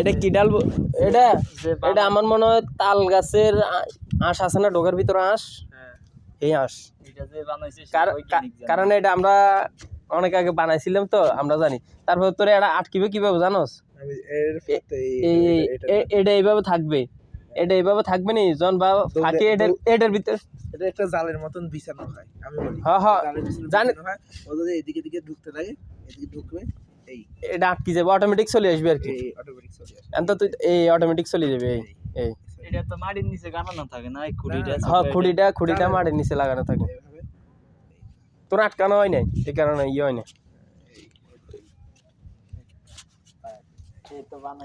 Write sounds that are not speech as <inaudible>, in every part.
এটা কি ডাল এটা? এটা আমার মনে হয় তাল গাছের আঁশ আছে না ডোকার ভিতরে আঁশ? হ্যাঁ, এই আঁশ। এটা। কারণ এটা আমরা অনেক আগে বানাইছিলাম তো আমরা জানি। তারপর তোর এটা আটকিবে কীভাবে জানোস? এটা- এটা- এটা এইভাবে থাকবে। এটা এইভাবে থাকবে নি? জন বা ফাঁকে এটার এটার ভিতরে। এটা একটা জালের মতন বিছানো হয় আমি বলি। হ্যাঁ, হ্যাঁ, জানি- ও যদি এদিকে দিকে ঢুকতে লাগে এদিকে ঢুকবে এই। এটা আটকি যাবে অটোমেটিক চলে আসবে আর কি। এই অটোমেটিক চলে আসে তো তুই এই অটোমেটিক চলে যাবে এই এই। এটা তো মাটির নিচে গানানো থাকে না এই খুঁড়িটা হ্যাঁ খুঁড়িটা খুঁড়িটা মাটির নিচে লাগানো থাকে। তোর আটকানো হয় নাই এই কারণে ইয়ে হয় না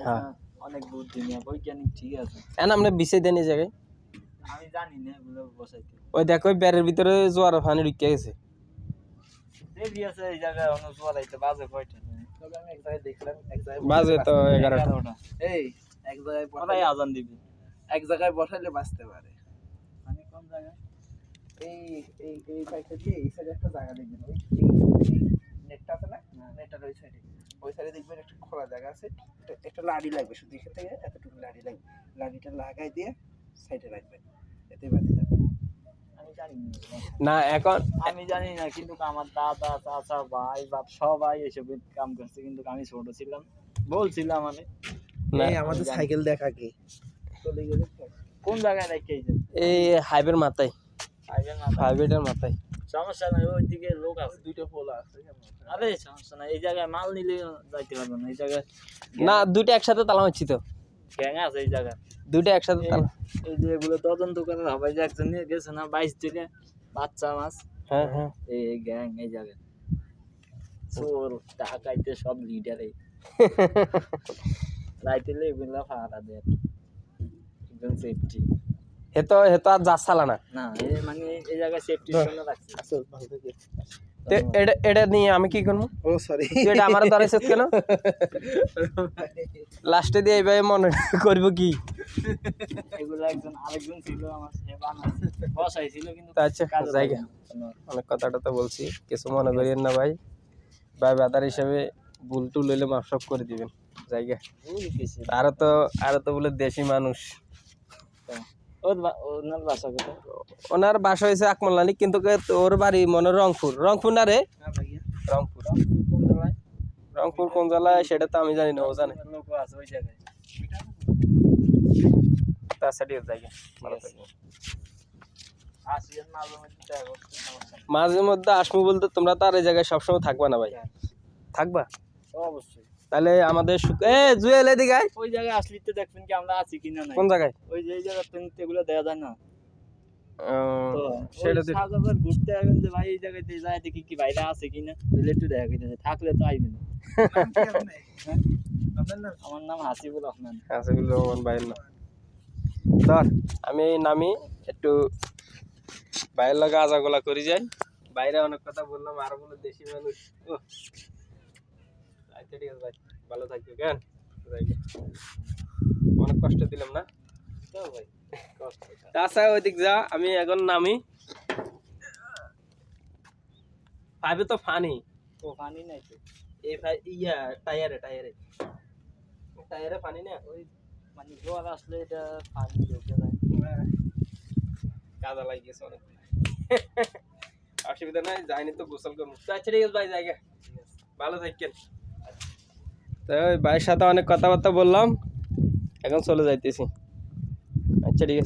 হ্যাঁ। অনেক বুদ্ধি নিয়ে বৈজ্ঞানিক ঠিক আছে। এখন আমরা বিছে দেন এই জায়গায়। আমি জানি না এগুলো বসাইতে। ওই দেখো ওই ব্যারের ভিতরে জোয়ার পানি ঢুকে গেছে। আছে এই জায়গায় অন্য জোয়ারাইতে বাজে কয়টা? তবে আমি এক জায়গায় দেখলাম এক জায়গায় বাজে তো এগারোটা। এই এক জায়গায় কোথায় আজান দিবি? এক জায়গায় বসাইলে বাঁচতে পারে। মানে কোন জায়গায়? এই এই এই সাইডে দিয়ে এই সাইডে একটা জায়গা দেখবেন। ওই নেটটা আছে না? নেটটার ওই সাইডে। ওই সাইডে দেখবেন একটা খোলা জায়গা আছে। একটা- একটা লাড়ি লাগবে শুধু এখান থেকে এতটুকু লাড়ি লাগবে। লাড়িটা লাগাই দিয়ে সাইডে রাখবেন। এতে বাজে যাবে না না এখন আমি জানি না কিন্তু আমার দাদা চাচা ভাই বাপ সবাই এসব কাম করছে কিন্তু আমি ছোট ছিলাম। বলছিলাম এই আমাদের সাইকেল দেখা কি চলে গেলে কোন জায়গায় রেখে এই হাইবের মাথায়। হাইওয়েটার মাথায়? সমস্যা নাই ওইদিকে লোক আছে। দুইটা পোলা আছে। আরে সমস্যা নাই। এই জায়গায় মাল নিলে যাইতে পারব না। এই জায়গায় না দুইটা একসাথে তালা হচ্ছি তো। গ্যাং আছে এই জায়গা দুইটা একসাথে এই যে এগুলো তদন্ত করার হবে যে একজন নিয়ে গেছে না বাইশ দিনে বাচ্চা মাছ। হ্যাঁ হ্যাঁ। এই গ্যাং এই জায়গায়। চোর ঢাকাইতে সব লিডারে <laughs> রাইতে এগুলো ফাড়া দেয় একদম সেফটি হে তো হে তো আর যাস চালা না। না মানে এই জায়গায় সেফটির জন্য রাখছে। আচ্ছা ভালো থেকে। তো এটা এটা নিয়ে আমি কি করব? ও সরি এটা আমার দ্বারা কেন? লাস্টে দিয়ে এইভাবে মনে করব কি? এগুলো একজন আরেকজন ছিল আমার সে বানাইছে কিন্তু আচ্ছা জায়গা। অনেক কথাটা তো বলছি কিছু মনে করিয়েন না ভাই। ভাই বাদার হিসাবে ভুল টুল হইলে মাফ সব করে দিবেন। জায়গা আরও তো আরও তো বলে দেশি মানুষ। ওনার বাসা কোথায়? ওনার বাসা হয়েছে আকমলানি কিন্তু ওর বাড়ি মনে হয় রংপুর। রংপুর না রে? হ্যাঁ রংপুর। রংপুর কোন জেলায়? সেটা তো আমি জানি না ও জানে। মাঝে মধ্যে আসব বলতে তোমরা তো আর এই জায়গায় সবসময় থাকবা না ভাই। থাকবা? অবশ্যই। তাহলে আমাদের এ জুয়েল এদিকে। ওই জায়গায় আসলে তো দেখবেন কি আমরা আছি কিনা নাই। কোন জায়গায়? ওই যে এই জায়গা এগুলো দেওয়া যায় না। সেটা ঘুরতে আসবেন যে ভাই এই জায়গায় যায় দেখি কি বাইরে আছে কিনা। তাহলে একটু দেখা কিনা থাকলে তো আইবেন। <laughs> আমার নাম হাসিবুল রহমান। হাসিবুল রহমান ভাইয়ের নাম। ধর আমি নামি একটু বাইরের লগে আজাগোলা করি যাই। বাইরে অনেক কথা বললাম আর বলে দেশি মানুষ আচ্ছা ঠিক আছে ভাই। ভালো থাকবে কেন? অনেক কষ্ট দিলাম না? ভাই? আচ্ছা ওই দিক যা আমি এখন নামি। পাইবে তো ফানি। ও পানি নাই তো। এই ফাই- ইয়া টায়ারে টায়ারে। টায়ারে পানি না? ওই মানে জোয়ার আসলে এটা পানি ঢুকে যায় কাদা লাগিয়েছে অনেক অসুবিধা নাই যাইনি তো গোসল করব। আচ্ছা ঠিক আছে ভাই জায়গা ভালো থাকেন তো ওই ভাইয়ের সাথে অনেক কথাবার্তা বললাম এখন চলে যাইতেছি। আচ্ছা ঠিক আছে।